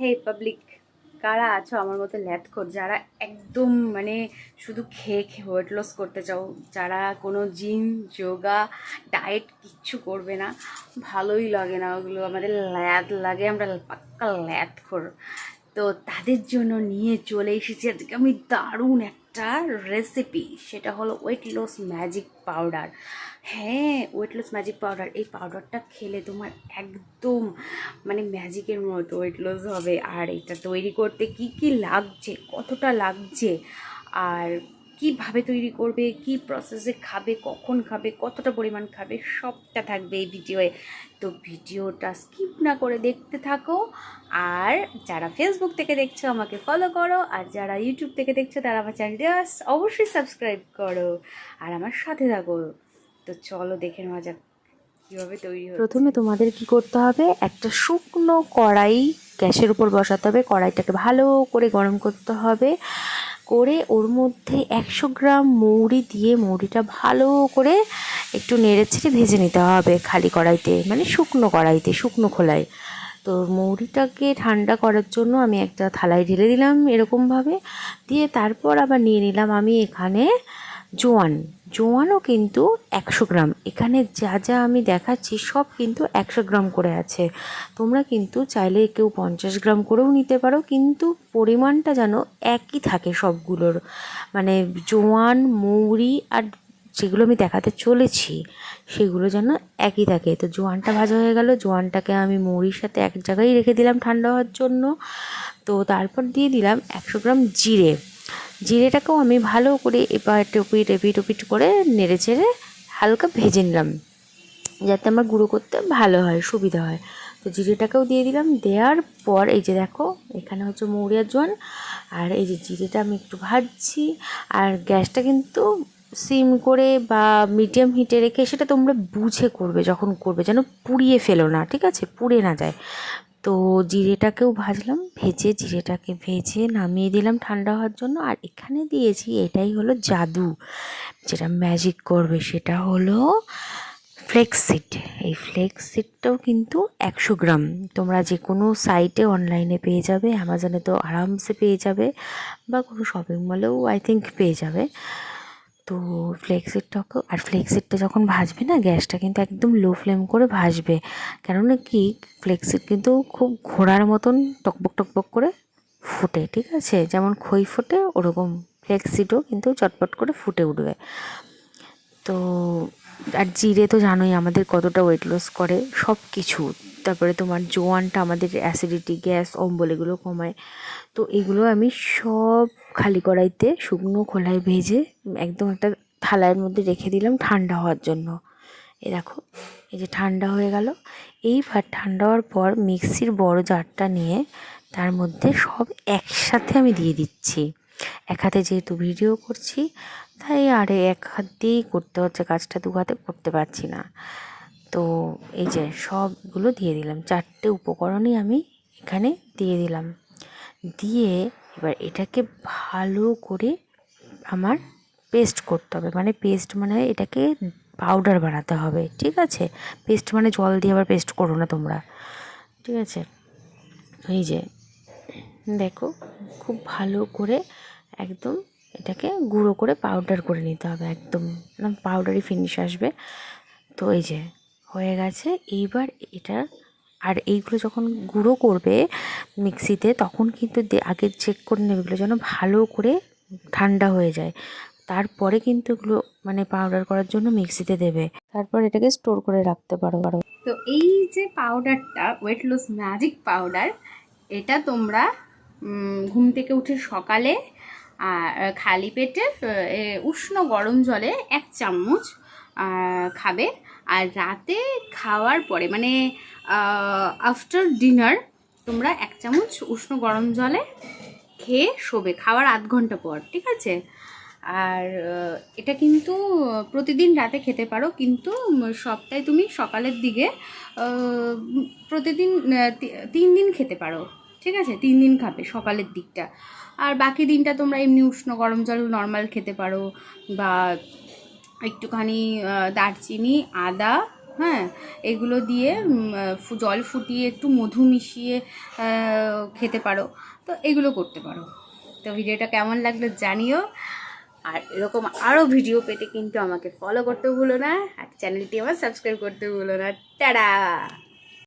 হে public কারা আছো আমার মতো ল্যাথকর? যারা একদম মানে শুধু খেয়ে খেয়ে ওয়েট লস করতে চাও, যারা কোনো জিম যোগা ডায়েট কিচ্ছু করবে না, ভালোই লাগে না ওগুলো। আমাদের ল্যাদ লাগে, আমরা পাক্কা ল্যাথ ল্যাথকর। তো তাদের জন্য নিয়ে চলে এসেছি আজকে আমি দারুণ একটা রেসিপি সেটা হলো ওয়েট লস ম্যাজিক পাউডার হ্যাঁ ওয়েট লস ম্যাজিক পাউডার এই পাউডারটা খেলে তোমার একদম মানে ম্যাজিকের মতো ওয়েট লস হবে। আর এটা তৈরি করতে কি কি লাগছে, কতটা লাগছে? আর কীভাবে তৈরি করবে, কি প্রসেসে খাবে, কখন খাবে, কতটা পরিমাণ খাবে, সবটা থাকবে এই ভিডিওয়ে তো ভিডিওটা স্কিপ না করে দেখতে থাকো। আর যারা ফেসবুক থেকে দেখছ, আমাকে ফলো করো। আর যারা ইউটিউব থেকে দেখছ, তারা আমার চ্যানেলটা অবশ্যই সাবস্ক্রাইব করো। আর আমার সাথে থাকো। তো চলো দেখে নেওয়া যাক কীভাবে তৈরি প্রথমে তোমাদের কি করতে হবে, একটা শুকনো কড়াই গ্যাসের উপর বসাতে হবে। কড়াইটাকে ভালো করে গরম করতে হবে। করে ওর মধ্যে একশো গ্রাম মৌরি দিয়ে মৌরিটা ভালো করে একটু নেড়ে ছেড়ে ভেজে নিতে হবে খালি কড়াইতে মানে শুকনো কড়াইতে, শুকনো খোলায়। তো মৌরিটাকে ঠান্ডা করার জন্য আমি একটা থালায় ঢেলে দিলাম এরকমভাবে। দিয়ে তারপর আবার নিয়ে নিলাম আমি এখানে জোয়ান। জোয়ানও কিন্তু একশো গ্রাম। এখানে যা যা আমি দেখাচ্ছি সব কিন্তু একশো গ্রাম করে আছে। তোমরা কিন্তু চাইলে কেউ পঞ্চাশ গ্রাম করেও নিতে পারো, কিন্তু পরিমাণটা যেন একই থাকে সবগুলোর। মানে জোয়ান, মৌরি আর যেগুলো আমি দেখাতে চলেছি, সেগুলো যেন একই থাকে। তো জোয়ানটা ভাজা হয়ে গেল, জোয়ানটাকে আমি মৌরির সাথে এক জায়গায় রেখে দিলাম ঠান্ডা হওয়ার জন্য। তো তারপর দিয়ে দিলাম একশো গ্রাম জিরে। জিরেটাকেও আমি ভালো করে এবার টপিট এপিট ওপিট করে নেড়ে চেড়ে হালকা ভেজে নিলাম। যাতে আমার গুঁড়ো করতে ভালো হয়, সুবিধা হয়। তো জিরেটাকেও দিয়ে দিলাম। দেওয়ার পর এই যে দেখো, এখানে হচ্ছে মৌরিয়ার জোয়ান। আর এই যে জিরেটা আমি একটু ভাজছি। আর গ্যাসটা কিন্তু সিম করে বা মিডিয়াম হিটে রেখে সেটা তোমরা বুঝে করবে, যখন করবে। যেন পুড়িয়ে ফেলো না, ঠিক আছে? পুড়ে না যায়। তো জিরেটাকেও ভাজলাম, ভেজে জিরেটাকে ভেজে নামিয়ে দিলাম ঠান্ডা হওয়ার জন্য। আর এখানে দিয়েছি, এটাই হলো জাদু। যেটা ম্যাজিক করবে সেটা হলো ফ্লেক্সিড এই ফ্লেক্সিডটাও কিন্তু একশো গ্রাম। তোমরা যে কোনো সাইটে অনলাইনে পেয়ে যাবে অ্যামাজনে তো আরামসে পেয়ে যাবে, বা কোনো শপিং মলেও আই থিঙ্ক পেয়ে যাবে। তো ফ্লেক্সিডটাকে আর ফ্লেক্সিডটা যখন ভাজবে না, গ্যাসটা কিন্তু একদম লো ফ্লেম করে ভাজবে। কেননা কি ফ্লেক্সিড কিন্তু খুব ঘোড়ার মতন টকবক টকবক করে ফুটে, ঠিক আছে? যেমন খই ফোটে, ওরকম ফ্লেক্সিডও কিন্তু চটপট করে ফুটে উঠবে। তো, আর জিরে তো জানোই আমাদের কতটা ওয়েট লস করে সব কিছু তারপরে তোমার জোয়ানটা আমাদের অ্যাসিডিটি গ্যাস অম্বল এগুলো কমায়। তো এগুলো আমি সব খালি কড়াইতে শুকনো খোলায় ভেজে একদম একটা থালার মধ্যে রেখে দিলাম ঠান্ডা হওয়ার জন্য। এ দেখো, এই যে ঠান্ডা হয়ে গেল। এইবার ঠান্ডা হওয়ার পর মিক্সির বড় জারটা নিয়ে তার মধ্যে সব একসাথে আমি দিয়ে দিচ্ছি। এক হাতে যেহেতু ভিডিও করছি, তাই আরে এক হাত দিয়েই করতে হচ্ছে, কাজটা দু হাতে করতে পারছি না। তো এই যে সবগুলো দিয়ে দিলাম। চারটে উপকরণই আমি এখানে দিয়ে দিলাম। দিয়ে এবার এটাকে ভালো করে আমার পেস্ট করতে হবে। মানে পেস্ট মানে এটাকে পাউডার বানাতে হবে, ঠিক আছে? পেস্ট মানে জল দিয়ে আবার পেস্ট করো না তোমরা, ঠিক আছে? এই যে, দেখো, খুব ভালো করে একদম এটাকে গুঁড়ো করে পাউডার করে নিতে হবে একদম। পাউডারি ফিনিশ আসবে। তো এই যে, হয়ে গেছে। এইবার এটা আর এইগুলো যখন গুঁড়ো করবে মিক্সিতে, তখন কিন্তু আগে চেক করে নেবে এগুলো যেন ভালো করে ঠান্ডা হয়ে যায়। তারপরে কিন্তু এগুলো মানে পাউডার করার জন্য মিক্সিতে দেবে। তারপর এটাকে স্টোর করে রাখতে পারো। তো এই যে পাউডারটা ওয়েট লস ম্যাজিক পাউডার এটা তোমরা ঘুম থেকে উঠে সকালে আর খালি পেটে উষ্ণ গরম জলে এক চামচ খাবে। আর রাতে খাওয়ার পরে মানে আফটার ডিনার তোমরা এক চামচ উষ্ণ গরম জলে খেয়ে শোবে, খাওয়ার আধ ঘণ্টা পর, ঠিক আছে? আর এটা কিন্তু প্রতিদিন রাতে খেতে পারো, কিন্তু সপ্তাহে তুমি সকালের দিকে প্রতিদিন তিন দিন খেতে পারো, ঠিক আছে? তিন দিন খাবে সকালের দিকটা। আর বাকি দিনটা তোমরা এমনি উষ্ণ গরম জল নর্মাল খেতে পারো, বা একটুখানি দারচিনি, আদা হ্যাঁ এগুলো দিয়ে জল ফুটিয়ে একটু মধু মিশিয়ে খেতে পারো। তো এগুলো করতে পারো। তো ভিডিওটা কেমন লাগল জানিও। আর এরকম আরও ভিডিও পেতে কিন্তু আমাকে ফলো করতে ভুলো না। আর চ্যানেলটি আমার সাবস্ক্রাইব করতে ভুলো না। টাটা!